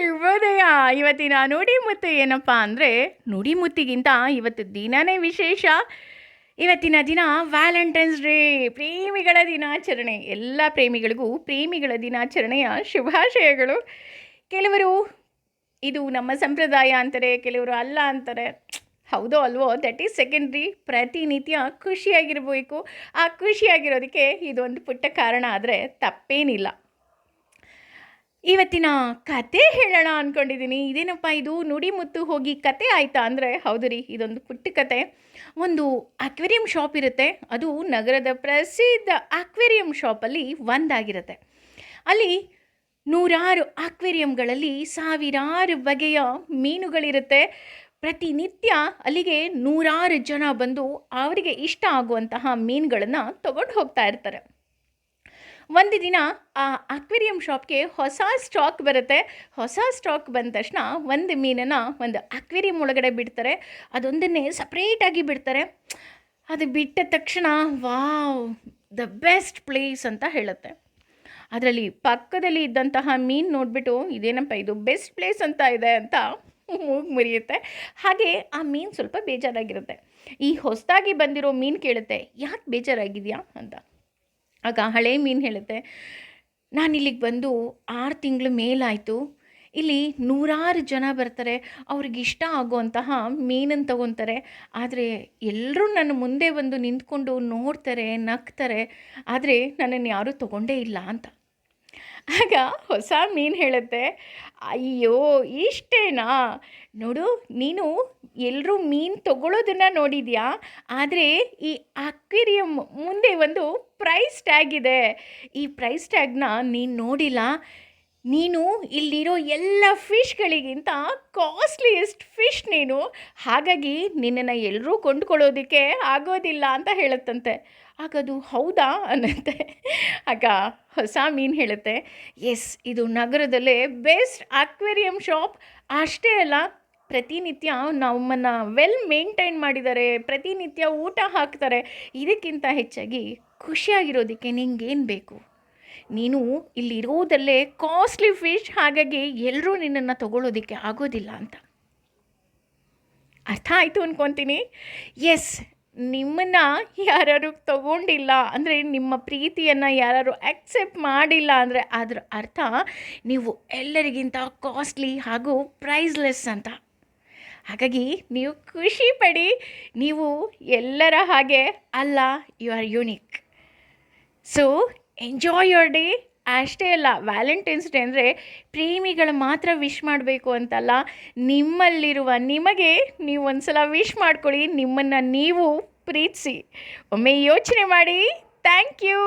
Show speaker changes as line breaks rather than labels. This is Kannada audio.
ಶುಭೋದಯ ಇವತ್ತಿನ ನುಡಿಮುತ್ತು ಏನಪ್ಪ ಅಂದರೆ ನುಡಿಮುತ್ತಿಗಿಂತ ಇವತ್ತು ದಿನನೇ ವಿಶೇಷ. ಇವತ್ತಿನ ದಿನ ವ್ಯಾಲೆಂಟೈನ್ಸ್ ಡೇ, ಪ್ರೇಮಿಗಳ ದಿನಾಚರಣೆ. ಎಲ್ಲ ಪ್ರೇಮಿಗಳಿಗೂ ಪ್ರೇಮಿಗಳ ದಿನಾಚರಣೆಯ ಶುಭಾಶಯಗಳು. ಕೆಲವರು ಇದು ನಮ್ಮ ಸಂಪ್ರದಾಯ ಅಂತಾರೆ, ಕೆಲವರು ಅಲ್ಲ ಅಂತಾರೆ. ಹೌದೋ ಅಲ್ವೋ ದಟ್ ಈಸ್ ಸೆಕೆಂಡ್ರಿ ಪ್ರತಿನಿತ್ಯ ಖುಷಿಯಾಗಿರಬೇಕು. ಆ ಖುಷಿಯಾಗಿರೋದಕ್ಕೆ ಇದೊಂದು ಪುಟ್ಟ ಕಾರಣ ಆದರೆ ತಪ್ಪೇನಿಲ್ಲ. ಇವತ್ತಿನ ಕತೆ ಹೇಳೋಣ ಅಂದ್ಕೊಂಡಿದ್ದೀನಿ ಇದೇನಪ್ಪ ಇದು ನುಡಿಮುತ್ತು ಹೋಗಿ ಕತೆ ಆಯಿತಾ ಅಂದರೆ ಹೌದು ರೀ, ಇದೊಂದು ಪುಟ್ಟ ಕತೆ. ಒಂದು ಅಕ್ವೇರಿಯಂ ಶಾಪ್ ಇರುತ್ತೆ. ಅದು ನಗರದ ಪ್ರಸಿದ್ಧ ಅಕ್ವೇರಿಯಂ ಶಾಪಲ್ಲಿ ಒಂದಾಗಿರುತ್ತೆ. ಅಲ್ಲಿ ನೂರಾರು ಅಕ್ವೇರಿಯಂಗಳಲ್ಲಿ ಸಾವಿರಾರು ಬಗೆಯ ಮೀನುಗಳಿರುತ್ತೆ. ಪ್ರತಿನಿತ್ಯ ಅಲ್ಲಿಗೆ ನೂರಾರು ಜನ ಬಂದು ಅವರಿಗೆ ಇಷ್ಟ ಆಗುವಂತಹ ಮೀನುಗಳನ್ನು ತಗೊಂಡು ಹೋಗ್ತಾ ಇರ್ತಾರೆ. ಒಂದು ದಿನ, ಆ ಅಕ್ವೇರಿಯಂ ಶಾಪ್ಗೆ ಹೊಸ ಸ್ಟಾಕ್ ಬರುತ್ತೆ. ಹೊಸ ಸ್ಟಾಕ್ ಬಂದ ತಕ್ಷಣ ಒಂದು ಮೀನನ್ನು ಒಂದು ಅಕ್ವೇರಿಯಂ ಒಳಗಡೆ ಬಿಡ್ತಾರೆ. ಅದೊಂದನ್ನೇ ಸಪ್ರೇಟಾಗಿ ಬಿಡ್ತಾರೆ. ಅದು ಬಿಟ್ಟ ತಕ್ಷಣ, ವಾವ್ ದ ಬೆಸ್ಟ್ ಪ್ಲೇಸ್ ಅಂತ ಹೇಳುತ್ತೆ. ಅದರಲ್ಲಿ ಪಕ್ಕದಲ್ಲಿ ಇದ್ದಂತಹ ಮೀನು ನೋಡಿಬಿಟ್ಟು, ಇದೇನಪ್ಪ ಇದು ಬೆಸ್ಟ್ ಪ್ಲೇಸ್ ಅಂತ ಇದೆ ಅಂತ ಮೂಗು ಮುರಿಯುತ್ತೆ. ಹಾಗೆ ಆ ಮೀನು ಸ್ವಲ್ಪ ಬೇಜಾರಾಗಿರುತ್ತೆ. ಈ ಹೊಸದಾಗಿ ಬಂದಿರೋ ಮೀನು ಕೇಳುತ್ತೆ, ಯಾಕೆ ಬೇಜಾರಾಗಿದೆಯಾ? ಅಂತ. ಆಗ ಹಳೆ ಮೀನು ಹೇಳುತ್ತೆ, ನಾನು ಇಲ್ಲಿಗೆ ಬಂದು ಆರು ತಿಂಗಳು ಮೇಲಾಯಿತು. ಇಲ್ಲಿ ನೂರಾರು ಜನ ಬರ್ತಾರೆ, ಅವ್ರಿಗೆ ಇಷ್ಟ ಆಗುವಂತಹ ಮೀನನ್ನು ತಗೊತಾರೆ. ಆದರೆ ಎಲ್ಲರೂ ನನ್ನ ಮುಂದೆ ಬಂದು ನಿಂತ್ಕೊಂಡು ನೋಡ್ತಾರೆ, ನಗ್ತಾರೆ. ಆದರೆ ನನ್ನನ್ನು ಯಾರೂ ತಗೊಂಡೇ ಇಲ್ಲ ಅಂತ. ಆಗ ಹೊಸ ಮೀನು ಹೇಳುತ್ತೆ, ಅಯ್ಯೋ, ಇಷ್ಟೇನಾ? ನೋಡು, ನೀನು ಎಲ್ಲರೂ ಮೀನು ತಗೊಳ್ಳೋದನ್ನು ನೋಡಿದ್ಯಾ? ಆದರೆ ಈ ಅಕ್ವೇರಿಯಂ ಮುಂದೆ ಒಂದು ಪ್ರೈಸ್ ಟ್ಯಾಗ್ ಇದೆ. ಈ ಪ್ರೈಸ್ ಟ್ಯಾಗ್ನ ನೀನು ನೋಡಿಲ್ಲ? ನೀನು ಇಲ್ಲಿರೋ ಎಲ್ಲ ಫಿಶ್ಗಳಿಗಿಂತ ಕಾಸ್ಟ್ಲಿಯೆಸ್ಟ್ ಫಿಶ್ ನೀನು. ಹಾಗಾಗಿ ನಿನ್ನನ್ನು ಎಲ್ಲರೂ ಕೊಂಡ್ಕೊಳ್ಳೋದಕ್ಕೆ ಆಗೋದಿಲ್ಲ ಅಂತ ಹೇಳುತ್ತಂತೆ. ಆಗ ಅದು ಹೌದಾ ಅನ್ನಂತೆ. ಆಗ ಹೊಸ ಮೀನು ಹೇಳುತ್ತೆ. ಎಸ್, ಇದು ನಗರದಲ್ಲೇ ಬೆಸ್ಟ್ ಅಕ್ವೇರಿಯಂ ಶಾಪ್. ಅಷ್ಟೇ ಅಲ್ಲ, ಪ್ರತಿನಿತ್ಯ ನಮ್ಮನ್ನು ವೆಲ್ ಮೇಂಟೈನ್ ಮಾಡಿದ್ದಾರೆ. ಪ್ರತಿನಿತ್ಯ ಊಟ ಹಾಕ್ತಾರೆ. ಇದಕ್ಕಿಂತ ಹೆಚ್ಚಾಗಿ ಖುಷಿಯಾಗಿರೋದಕ್ಕೆ ನಿಂಗೇನು ಬೇಕು? ನೀನು ಇಲ್ಲಿರೋದಲ್ಲೇ ಕಾಸ್ಟ್ಲಿ ಫಿಶ್ ಹಾಗಾಗಿ ಎಲ್ಲರೂ ನಿನ್ನನ್ನು ತಗೊಳ್ಳೋದಕ್ಕೆ ಆಗೋದಿಲ್ಲ ಅಂತ. ಅರ್ಥ ಆಯಿತು ಅಂದ್ಕೊತೀನಿ ಎಸ್ ನಿಮ್ಮನ್ನು ಯಾರು ತಗೊಂಡಿಲ್ಲ ಅಂದರೆ ನಿಮ್ಮ ಪ್ರೀತಿಯನ್ನು ಯಾರು ಆಕ್ಸೆಪ್ಟ್ ಮಾಡಿಲ್ಲ ಅಂದರೆ ಅದರ ಅರ್ಥ ನೀವು ಎಲ್ಲರಿಗಿಂತ ಕಾಸ್ಟ್ಲಿ ಹಾಗೂ ಪ್ರೈಸ್ಲೆಸ್ ಅಂತ. ಹಾಗಾಗಿ ನೀವು ಖುಷಿ ಪಡಿ, ನೀವು ಎಲ್ಲರ ಹಾಗೆ ಅಲ್ಲ you are unique so enjoy your day ಅಷ್ಟೇ ಅಲ್ಲ ವ್ಯಾಲೆಂಟೈನ್ಸ್ ಡೇ ಅಂದರೆ ಪ್ರೇಮಿಗಳು ಮಾತ್ರ ವಿಶ್ ಮಾಡಬೇಕು ಅಂತಲ್ಲ, ನಿಮ್ಮಲ್ಲಿರುವ ನಿಮಗೆ ನೀವು ಒಂದು ಸಲ ವಿಶ್ ಮಾಡ್ಕೊಳ್ಳಿ, ನಿಮ್ಮನ್ನು ನೀವು ಪ್ರೀತಿಸಿ. ಒಮ್ಮೆ ಯೋಚನೆ ಮಾಡಿ. Thank you